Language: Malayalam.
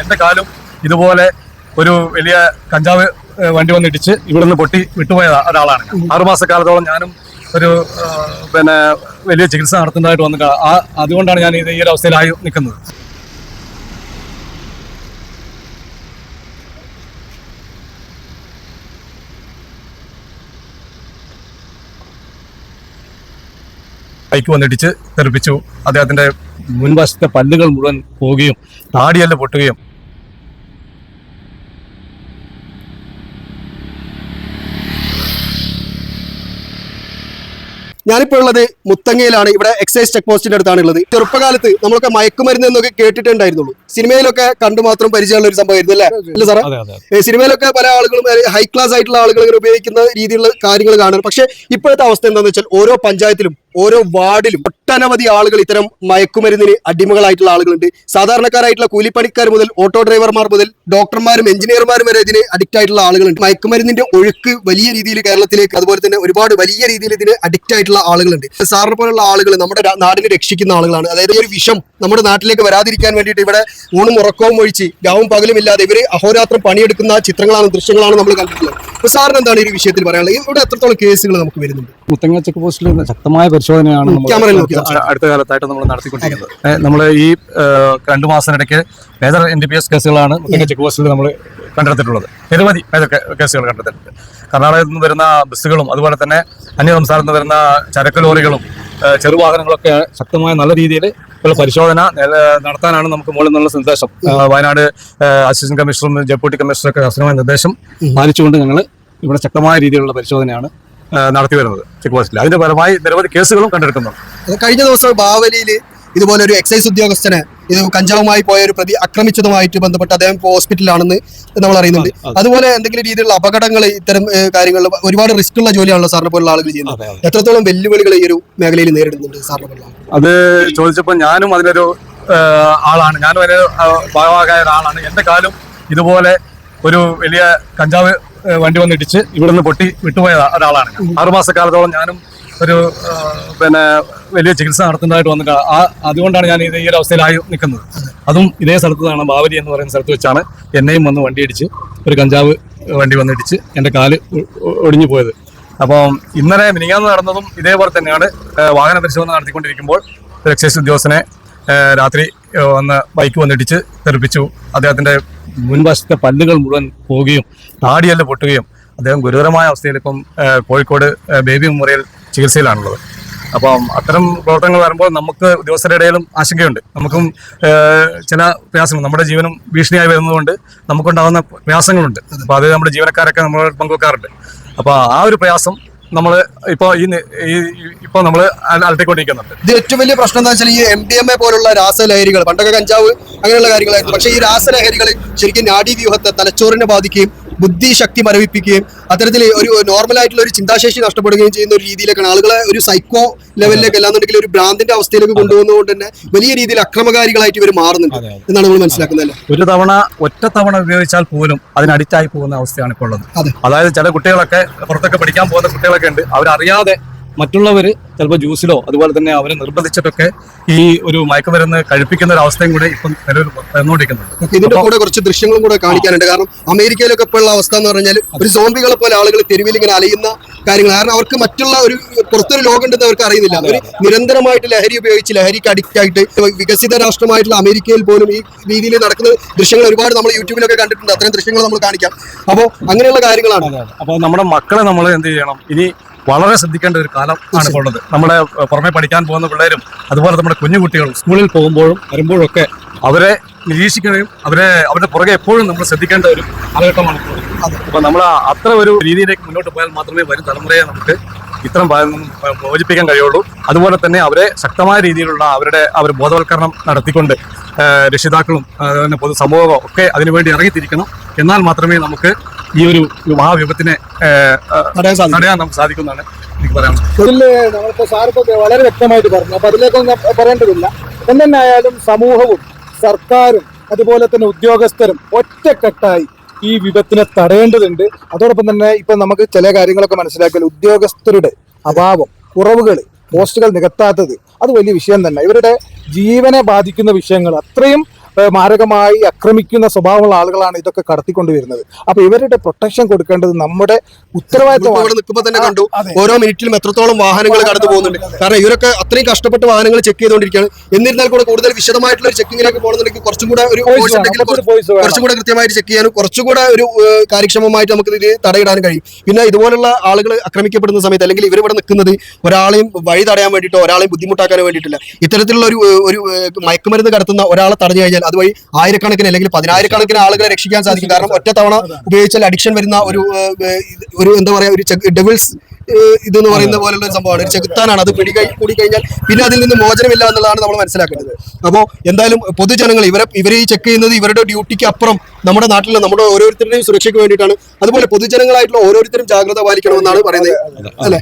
എന്റെ കാലും ഇതുപോലെ ഒരു വലിയ കഞ്ചാവ് വണ്ടി വന്നിടിച്ച് ഇവിടെ നിന്ന് പൊട്ടി വിട്ടുപോയ ഒരാളാണ് ആറുമാസ ആറുമാസക്കാലത്തോളം ഞാനും ഒരു പിന്നെ വലിയ ചികിത്സ നടത്തുന്നതായിട്ട് വന്നിട്ട് ആ അതുകൊണ്ടാണ് ഞാൻ ഇത് ഈ ഒരു അവസ്ഥയിലായി നിൽക്കുന്നത്. ബൈക്ക് വന്നിടിച്ച് തെറിപ്പിച്ചു. അദ്ദേഹത്തിന്റെ മുൻവശത്തെ പല്ലുകൾ മുഴുവൻ പോവുകയും താടിയെല്ലാം പൊട്ടുകയും ഞാനിപ്പോൾ ഉള്ളത് മുത്തങ്ങയിലാണ്. ഇവിടെ എക്സൈസ് ചെക്ക് പോസ്റ്റിന്റെ അടുത്താണ് ഉള്ളത്. ചെറുപ്പകാലത്ത് നമ്മളൊക്കെ മയക്കുമരുന്ന് എന്നൊക്കെ കേട്ടിട്ടുണ്ടായിരുന്നുള്ളൂ. സിനിമയിലൊക്കെ കണ്ടു മാത്രം പരിചയമുള്ള ഒരു സംഭവമായിരുന്നു അല്ലേ? അല്ല സാറേ? സിനിമയിലൊക്കെ പല ആളുകളും ഹൈ ക്ലാസ് ആയിട്ടുള്ള ആളുകൾ ഉപയോഗിക്കുന്ന രീതിയിലുള്ള കാര്യങ്ങൾ കാണുന്നു പക്ഷേ ഇപ്പോഴത്തെ അവസ്ഥ എന്താണെന്ന് വെച്ചാൽ ഓരോ പഞ്ചായത്തിലും ഓരോ വാർഡിലും ഒട്ടനവധി ആളുകൾ ഇത്തരം മയക്കുമരുന്നിന് അടിമകളായിട്ടുള്ള ആളുകളുണ്ട്. സാധാരണക്കാരായിട്ടുള്ള കൂലിപ്പണിക്കാർ മുതൽ ഓട്ടോ ഡ്രൈവർമാർ മുതൽ ഡോക്ടർമാരും എഞ്ചിനീയർമാരും വരെ ഇതിന് അഡിക്റ്റ് ആയിട്ടുള്ള ആളുകളുണ്ട്. മയക്കുമരുന്നിന്റെ ഒഴുക്ക് വലിയ രീതിയിൽ കേരളത്തിലേക്ക് അതുപോലെ തന്നെ ഒരുപാട് വലിയ രീതിയിൽ ഇതിന് അഡിക്റ്റ് ആയിട്ടുള്ള ആളുകളുണ്ട്. സാറിനെ പോലുള്ള ആളുകൾ നമ്മുടെ നാടിനെ രക്ഷിക്കുന്ന ആളുകളാണ്. അതായത് ഒരു വിഷം നമ്മുടെ നാട്ടിലേക്ക് വരാതിരിക്കാൻ വേണ്ടിയിട്ട് ഇവിടെ ഊണും ഉറക്കവും ഒഴിച്ച് രാവും പകലും ഇല്ലാതെ ഇവർ അഹോരാത്രം പണിയെടുക്കുന്ന ചിത്രങ്ങളാണ് ദൃശ്യങ്ങളാണ് നമ്മൾ കണ്ടിട്ടുള്ളത്. സാറിന് എന്താണ് ഈ വിഷയത്തിൽ പറയാനുള്ളത്? ഇവിടെ എത്രത്തോളം കേസുകൾ നമുക്ക് വരുന്നുണ്ട്? മുത്തങ്ങ ചെക്ക് പോസ്റ്റിൽ ശക്തമായ പരിശോധനയാണ് അടുത്ത- കാലത്തായിട്ട് നമ്മൾ നടത്തിക്കൊണ്ടിരിക്കുന്നത്. നമ്മൾ ഈ രണ്ടു മാസത്തിനിടയ്ക്ക് major N D P S കേസുകളാണ് മുത്തങ്ങ ചെക്ക് പോസ്റ്റിൽ നമ്മൾ കണ്ടെടുത്തിട്ടുള്ളത്. നിരവധി മേജർ കേസുകൾ കണ്ടെത്തിയിട്ടുണ്ട് കർണാടകത്തിൽ നിന്ന് വരുന്ന ബസ്സുകളും അതുപോലെ തന്നെ അന്യ സംസ്ഥാനത്ത് നിന്ന് വരുന്ന ചരക്ക് ലോറികളും ചെറുവാഹനങ്ങളൊക്കെ ശക്തമായ നല്ല രീതിയിൽ ഉള്ള പരിശോധന നടത്താനാണ് നമുക്ക് മുകളിൽ നിന്നുള്ള നിർദ്ദേശം. വയനാട് അസിസ്റ്റന്റ് കമ്മീഷണറും ഡെപ്യൂട്ടി കമ്മീഷണറൊക്കെ കർശനമായ നിർദ്ദേശം പാലിച്ചുകൊണ്ട് ഞങ്ങൾ ഇവിടെ ശക്തമായ രീതിയിലുള്ള പരിശോധനയാണ് നടത്തി വരുന്നത് ചെക്ക് പോസ്റ്റിൽ. അതിന്റെ ഫലമായി നിരവധി കേസുകളും കണ്ടെടുക്കുന്നുണ്ട്. കഴിഞ്ഞ ദിവസം ബാവലിയിൽ ഇതുപോലെ ഒരു എക്സൈസ് ഉദ്യോഗസ്ഥനെ ഇത് കഞ്ചാവുമായി പോയ ഒരു പ്രതി ആക്രമിച്ചതുമായിട്ട് ബന്ധപ്പെട്ട് അദ്ദേഹം ഇപ്പോൾ ഹോസ്പിറ്റലിലാണെന്ന് നമ്മൾ അറിയുന്നുണ്ട്. അതുപോലെ എന്തെങ്കിലും രീതിയിലുള്ള അപകടങ്ങൾ ഇത്തരം കാര്യങ്ങളിൽ ഒരുപാട് റിസ്ക് ഉള്ള ജോലിയാണല്ലോ സാറിനെ പോലുള്ള ആളുകൾ ചെയ്യുന്നത്. എത്രത്തോളം വെല്ലുവിളികൾ ഈ ഒരു മേഖലയിൽ നേരിടുന്നുണ്ട് സാറിനെ പോലുള്ള അത് ചോദിച്ചപ്പോൾ ഞാനും അതിനൊരു ആളാണ്. ഞാനും അതിന് ഭാഗമായ ഒരാളാണ്. എന്റെ കാലം ഇതുപോലെ ഒരു വലിയ കഞ്ചാവ് വണ്ടി വന്നിടിച്ച് ഇവിടുന്ന് പൊട്ടി വിട്ടുപോയ ഒരാളാണ്. ആറുമാസക്കാലത്തോളം ഞാനും ഒരു പിന്നെ വലിയ ചികിത്സ നടത്തുന്നതായിട്ട് വന്നിട്ട് ആ അതുകൊണ്ടാണ് ഞാൻ ഇത് ഈ ഒരു അവസ്ഥയിലായി നിൽക്കുന്നത്. അതും ഇതേ സ്ഥലത്താണ് ബാവലി എന്ന് പറയുന്ന സ്ഥലത്ത് വെച്ചാണ് എന്നെയും വന്ന് വണ്ടി ഇടിച്ച് ഒരു കഞ്ചാവ് വണ്ടി വന്നിടിച്ച് എന്റെ കാൽ ഒടിഞ്ഞു പോയത്. അപ്പം ഇന്നലെ മിനിങ്ങാന്ന് നടന്നതും ഇതേപോലെ തന്നെയാണ് വാഹന പരിശോധന നടത്തിക്കൊണ്ടിരിക്കുമ്പോൾ ഒരു എക്സൈസ് ഉദ്യോഗസ്ഥനെ രാത്രി വന്ന് ബൈക്ക് വന്നിടിച്ച് തെറിപ്പിച്ചു. അദ്ദേഹത്തിന്റെ മുൻവശത്തെ പല്ലുകൾ മുഴുവൻ പോവുകയും താടിയല്ല പൊട്ടുകയും അദ്ദേഹം ഗുരുതരമായ അവസ്ഥയിൽ ഇപ്പം കോഴിക്കോട് ബേബി മെമ്മോറിയൽ ചികിത്സയിലാണുള്ളത്. അപ്പം അത്തരം പ്രവർത്തനങ്ങൾ വരുമ്പോൾ നമുക്ക് ഉദ്യോഗസ്ഥരുടെ ഇടയിലും ആശങ്കയുണ്ട്. നമുക്കും ചില പ്രയാസങ്ങൾ നമ്മുടെ ജീവനും ഭീഷണിയായി വരുന്നതുകൊണ്ട് നമുക്കുണ്ടാകുന്ന പ്രയാസങ്ങളുണ്ട്. അപ്പോൾ അത് നമ്മുടെ ജീവനക്കാരൊക്കെ നമ്മൾ പങ്കുവെക്കാറുണ്ട്. അപ്പോൾ ആ ഒരു പ്രയാസം നമ്മൾ ഇപ്പോൾ ഈ ഇപ്പോൾ നമ്മൾ അലട്ടിക്കൊണ്ടിരിക്കുന്നുണ്ട്. ഇത് ഏറ്റവും വലിയ പ്രശ്നം എന്താ വെച്ചാൽ ഈ എം ഡി എം എ പോലുള്ള രാസലഹരികൾ പണ്ടൊക്കെ കഞ്ചാവ് അങ്ങനെയുള്ള കാര്യങ്ങളായിരുന്നു. പക്ഷേ ഈ രാസലഹരികൾ ശരിക്കും നാഡീവ്യൂഹത്തെ തലച്ചോറിനെ ബാധിക്കുകയും ബുദ്ധിശക്തി മരവിപ്പിക്കുകയും അത്തരത്തിൽ ഒരു നോർമൽ ആയിട്ടുള്ള ഒരു ചിന്താശേഷി നഷ്ടപ്പെടുകയും ചെയ്യുന്ന ഒരു രീതിയിലേക്കാണ് ആളുകളെ ഒരു സൈക്കോ ലെവലിലേക്ക് അല്ലാന്നുണ്ടെങ്കിൽ ഒരു ഭ്രാന്തിന്റെ അവസ്ഥയിലേക്ക് കൊണ്ടുപോകുന്നതുകൊണ്ട് തന്നെ വലിയ രീതിയിൽ അക്രമകാരികളായിട്ട് ഇവർ മാറുന്നുണ്ട് എന്നാണ് നമ്മൾ മനസ്സിലാക്കുന്നത് ഒരു തവണ ഒറ്റ തവണ ഉപയോഗിച്ചാൽ പോലും അതിന് അഡിക്റ്റായി പോകുന്ന അവസ്ഥയാണ് ഇപ്പോൾ ഉള്ളത്. അതായത് ചില കുട്ടികളൊക്കെ പുറത്തൊക്കെ പഠിക്കാൻ പോകുന്ന കുട്ടികളൊക്കെ ഉണ്ട്. അവരറിയാതെ മറ്റുള്ളവർ ചിലപ്പോൾ ജ്യൂസിലോ അതുപോലെ തന്നെ അവരെ നിർബന്ധിച്ചിട്ടൊക്കെ ഈ ഒരു മയക്കുമരുന്ന് കഴിപ്പിക്കുന്ന ഒരു അവസ്ഥയും കൂടെ ഇപ്പം വന്നുകൊണ്ടിരിക്കുന്നുണ്ട്. ഇതിന്റെ കൂടെ കുറച്ച് ദൃശ്യങ്ങളും കൂടെ കാണിക്കാനുണ്ട്. കാരണം അമേരിക്കയിലൊക്കെ ഇപ്പോൾ ഉള്ള അവസ്ഥ എന്ന് പറഞ്ഞാൽ ഒരു സോംബികളെ പോലെ ആളുകൾ തെരുവിൽ ഇങ്ങനെ അലയുന്ന കാര്യങ്ങൾ. കാരണം അവർക്ക് മറ്റുള്ള ഒരു പുറത്തൊരു ലോകം ഉണ്ടെന്ന് അവർക്ക് അറിയുന്നില്ല. അവർ നിരന്തരമായിട്ട് ലഹരി ഉപയോഗിച്ച് ലഹരിക്ക് അഡിക്റ്റ് ആയിട്ട് വികസിത രാഷ്ട്രമായിട്ടുള്ള അമേരിക്കയിൽ പോലും ഈ രീതിയിൽ നടക്കുന്ന ദൃശ്യങ്ങൾ ഒരുപാട് നമ്മൾ യൂട്യൂബിലൊക്കെ കണ്ടിട്ടുണ്ട്. അത്തരം ദൃശ്യങ്ങൾ നമ്മൾ കാണിക്കാം. അപ്പോൾ അങ്ങനെയുള്ള കാര്യങ്ങളാണ്. അപ്പോൾ നമ്മുടെ മക്കളെ നമ്മൾ എന്ത് ചെയ്യണം? ഇനി വളരെ ശ്രദ്ധിക്കേണ്ട ഒരു കാലം ആണ് ഇപ്പോൾ ഉള്ളത്. നമ്മുടെ പുറമെ പഠിക്കാൻ പോകുന്ന പിള്ളേരും അതുപോലെ നമ്മുടെ കുഞ്ഞു കുട്ടികൾ സ്കൂളിൽ പോകുമ്പോഴും വരുമ്പോഴൊക്കെ അവരെ നിരീക്ഷിക്കുകയും അവരെ അവരുടെ പുറകെ എപ്പോഴും നമ്മൾ ശ്രദ്ധിക്കേണ്ട ഒരു കാലഘട്ടമാണ് അപ്പോൾ നമ്മൾ അത്ര ഒരു രീതിയിലേക്ക് മുന്നോട്ട് പോയാൽ മാത്രമേ വരും തലമുറയെ നമുക്ക് ഇത്തരം മോചിപ്പിക്കാൻ കഴിയുള്ളൂ. അതുപോലെ തന്നെ അവരെ ശക്തമായ രീതിയിലുള്ള അവരുടെ അവർ ബോധവൽക്കരണം നടത്തിക്കൊണ്ട് രക്ഷിതാക്കളും അതുപോലെ തന്നെ പൊതുസമൂഹവും ഒക്കെ അതിനുവേണ്ടി ഇറങ്ങിത്തിരിക്കണം. എന്നാൽ മാത്രമേ നമുക്ക് ഈ ഒരു മഹാവിപത്തിനെ തടയാൻ നമുക്ക് സാധിക്കുന്നതാണ് എനിക്ക് നമ്മളിപ്പോ സാറിപ്പോ വളരെ വ്യക്തമായിട്ട് പറഞ്ഞു. അപ്പൊ അതിലേക്കൊന്നും പറയേണ്ടതില്ല. എന്തെന്നായാലും സമൂഹവും സർക്കാരും അതുപോലെ തന്നെ ഉദ്യോഗസ്ഥരും ഒറ്റക്കെട്ടായി ഈ വിപത്തിനെ തടയേണ്ടതുണ്ട്. അതോടൊപ്പം തന്നെ ഇപ്പൊ നമുക്ക് ചില കാര്യങ്ങളൊക്കെ മനസ്സിലാക്കിയാൽ ഉദ്യോഗസ്ഥരുടെ അഭാവം കുറവുകൾ പോസ്റ്റുകൾ നികത്താത്തത് അത് വലിയ വിഷയം തന്നെ. ഇവരുടെ ജീവനെ ബാധിക്കുന്ന വിഷയങ്ങൾ അത്രയും മാരകമായി ആക്രമിക്കുന്ന സ്വഭാവമുള്ള ആളുകളാണ് ഇതൊക്കെ കടത്തിക്കൊണ്ടുവരുന്നത്. അപ്പൊ ഇവരുടെ പ്രൊട്ടക്ഷൻ കൊടുക്കേണ്ടത് നമ്മുടെ ഉത്തരവാദിത്തമാണ് നിൽക്കുമ്പോൾ തന്നെ കണ്ടു ഓരോ മിനിറ്റിലും എത്രത്തോളം വാഹനങ്ങൾ കടന്നു പോകുന്നുണ്ട്. കാരണം ഇവരൊക്കെ അത്രയും കഷ്ടപ്പെട്ട് വാഹനങ്ങൾ ചെക്ക് ചെയ്തുകൊണ്ടിരിക്കുകയാണ്. എന്നിരുന്നാൽ കൂടെ കൂടുതൽ വിശദമായിട്ടുള്ള ഒരു ചെക്കിങ്ങിലേക്ക് പോകുന്നുണ്ടെങ്കിൽ കുറച്ചും കൂടെ ഒരു. കുറച്ചും കൂടെ കൃത്യമായിട്ട് ചെക്ക് ചെയ്യാനും കുറച്ചും കൂടെ ഒരു കാര്യക്ഷമമായിട്ട് നമുക്ക് ഇത് തടയിടാനും കഴിയും. പിന്നെ ഇതുപോലുള്ള ആളുകൾ ആക്രമിക്കപ്പെടുന്ന സമയത്ത് അല്ലെങ്കിൽ ഇവർ ഇവിടെ നിൽക്കുന്നത് ഒരാളെയും വഴി തടയാൻ വേണ്ടിയിട്ടോ ഒരാളെയും ബുദ്ധിമുട്ടാക്കാൻ വേണ്ടിയിട്ടില്ല. ഇത്തരത്തിലുള്ള ഒരു ഒരു മയക്കുമരുന്ന് കടത്തുന്ന ഒരാളെ തടഞ്ഞു കഴിഞ്ഞാൽ അതുവഴി ആയിരക്കണക്കിന് അല്ലെങ്കിൽ പതിനായിരക്കണക്കിന് ആളുകളെ രക്ഷിക്കാൻ സാധിക്കും. കാരണം ഒറ്റ തവണ ഉപയോഗിച്ചാൽ അഡിക്ഷൻ വരുന്ന ഒരു ഒരു എന്താ പറയാ ഒരു ഡെവിൾസ് ഇത് എന്ന് പറയുന്ന പോലുള്ള ഒരു സംഭവമാണ്. ഒരു ചെകുത്താനാണ്. അത് പിടി കൂടി കഴിഞ്ഞാൽ പിന്നെ അതിൽ നിന്ന് മോചനമില്ല എന്നുള്ളതാണ് നമ്മൾ മനസ്സിലാക്കേണ്ടത്. അപ്പോൾ എന്തായാലും പൊതുജനങ്ങൾ ഇവരെ ഇവരെ ഈ ചെക്ക് ചെയ്യുന്നത് ഇവരുടെ ഡ്യൂട്ടിക്ക് അപ്പുറം നമ്മുടെ നാട്ടിലെ നമ്മുടെ ഓരോരുത്തരുടെയും സുരക്ഷയ്ക്ക് വേണ്ടിയിട്ടാണ്. അതുപോലെ പൊതുജനങ്ങളായിട്ടുള്ള ഓരോരുത്തരും ജാഗ്രത പാലിക്കണമെന്നാണ് പറയുന്നത്. അല്ലേ?